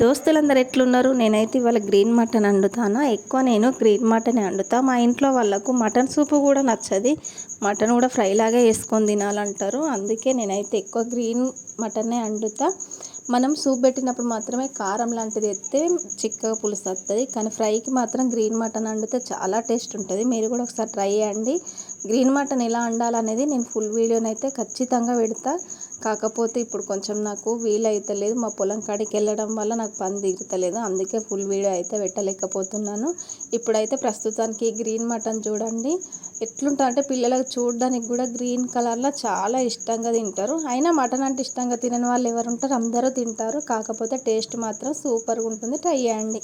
దోస్తులందరూ ఎట్లున్నారు? నేనైతే ఇవాళ గ్రీన్ మటన్ వండుతాను. ఎక్కువ నేను గ్రీన్ మటన్ వండుతా. మా ఇంట్లో వాళ్ళకు మటన్ సూపు కూడా నచ్చది. మటన్ కూడా ఫ్రై లాగా వేసుకొని తినాలంటారు. అందుకే నేనైతే ఎక్కువ గ్రీన్ మటనే వండుతా. మనం సూప్ పెట్టినప్పుడు మాత్రమే కారం లాంటిది ఎత్తే చిక్కగా పులుసు వస్తుంది కానీ ఫ్రైకి మాత్రం గ్రీన్ మటన్ వండితే చాలా టేస్ట్ ఉంటుంది. మీరు కూడా ఒకసారి ట్రై చేయండి. గ్రీన్ మటన్ ఎలా వండాలనేది నేను ఫుల్ వీడియోనైతే ఖచ్చితంగా పెడతా. కాకపోతే ఇప్పుడు కొంచెం నాకు వీలైతలేదు. మా పొలం కాడికి వెళ్ళడం వల్ల నాకు పని తీరుతలేదు. అందుకే ఫుల్ వీడియో అయితే పెట్టలేకపోతున్నాను. ఇప్పుడైతే ప్రస్తుతానికి గ్రీన్ మటన్ చూడండి. ఎట్లుంటా అంటే పిల్లలకు చూడడానికి కూడా గ్రీన్ కలర్లో చాలా ఇష్టంగా తింటారు. అయినా మటన్ అంటే ఇష్టంగా తినని వాళ్ళు ఎవరు ఉంటారు అందరూ తింటారు. కాకపోతే టేస్ట్ మాత్రం సూపర్గా ఉంటుంది. ట్రై చేయండి.